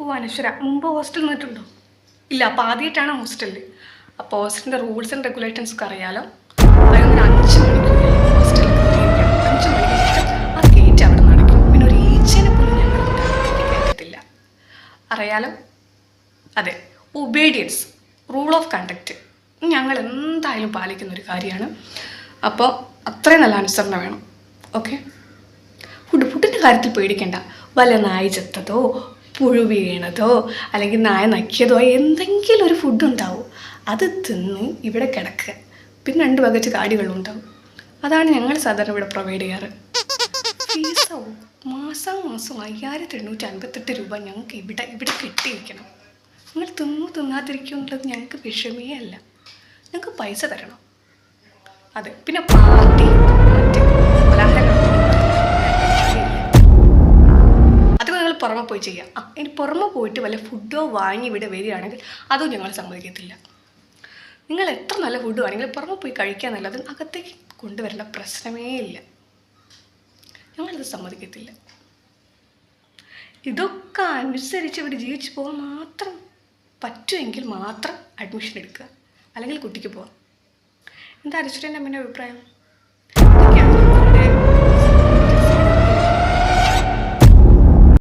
ഓ അനശ്വര. മുമ്പ് ഹോസ്റ്റലിൽ നിന്നിട്ടുണ്ടോ? ഇല്ല അപ്പോൾ ആദ്യമായിട്ടാണ് ഹോസ്റ്റലിൽ അപ്പോൾ ഹോസ്റ്റലിന്റെ റൂൾസ് ആൻഡ് റെഗുലേഷൻസ് ഒക്കെ അറിയാലോ. അതിന് അഞ്ച് മണിക്ക് ഹോസ്റ്റലിൽ ആ ഗേറ്റ് പിന്നെ ഒരു അറിയാലോ? അതെ. ഒബീഡിയൻസ് റൂൾ ഓഫ് കണ്ടക്റ്റ് ഞങ്ങൾ എന്തായാലും പാലിക്കുന്ന ഒരു കാര്യമാണ്. അപ്പോൾ അത്രയും നല്ല അനുസരണ വേണം. ഓക്കെ ഫുഡ് ഫുഡിന്റെ കാര്യത്തിൽ പേടിക്കേണ്ട. വല്ല നായ ചത്തതോ പുഴു വീണതോ അല്ലെങ്കിൽ നായ നക്കിയതോ എന്തെങ്കിലും ഒരു ഫുഡ് ഉണ്ടാവും. അത് തിന്ന് ഇവിടെ കിടക്കുക പിന്നെ രണ്ട് വകച്ച് കാടികളും ഉണ്ടാവും അതാണ് ഞങ്ങൾ സാധാരണ ഇവിടെ പ്രൊവൈഡ് ചെയ്യാറ്. ഫീസോ മാസം മാസം അയ്യായിരത്തി എണ്ണൂറ്റി അൻപത്തെട്ട് രൂപ ഞങ്ങൾക്ക് ഇവിടെ ഇവിടെ കെട്ടിയിരിക്കണം. നിങ്ങൾ തിന്നു തിന്നാതിരിക്കും എന്നുള്ളത് ഞങ്ങൾക്ക് വിഷമേ അല്ല. ഞങ്ങൾക്ക് പൈസ തരണം. അതെ. പിന്നെ പാർട്ടി പുറമെ പോയി ചെയ്യാം. ഇനി പുറമെ പോയിട്ട് വല്ല ഫുഡോ വാങ്ങി ഇവിടെ വരികയാണെങ്കിൽ അതും ഞങ്ങൾ സമ്മതിക്കത്തില്ല. നിങ്ങൾ എത്ര നല്ല ഫുഡ് വേണമെങ്കിലും പുറമെ പോയി കഴിക്കുക എന്നുള്ളത് അകത്തേക്ക് കൊണ്ടുവരേണ്ട പ്രശ്നമേ ഇല്ല. ഞങ്ങളത് സമ്മതിക്കത്തില്ല. ഇതൊക്കെ അനുസരിച്ച് ഇവിടെ ജീവിച്ചു പോകാൻ മാത്രം പറ്റുമെങ്കിൽ മാത്രം അഡ്മിഷൻ എടുക്കുക. അല്ലെങ്കിൽ കുട്ടിക്ക് പോവാം. എന്താ അരിച്ചുട്ടന്റെ അമ്മേന്റെ അഭിപ്രായം?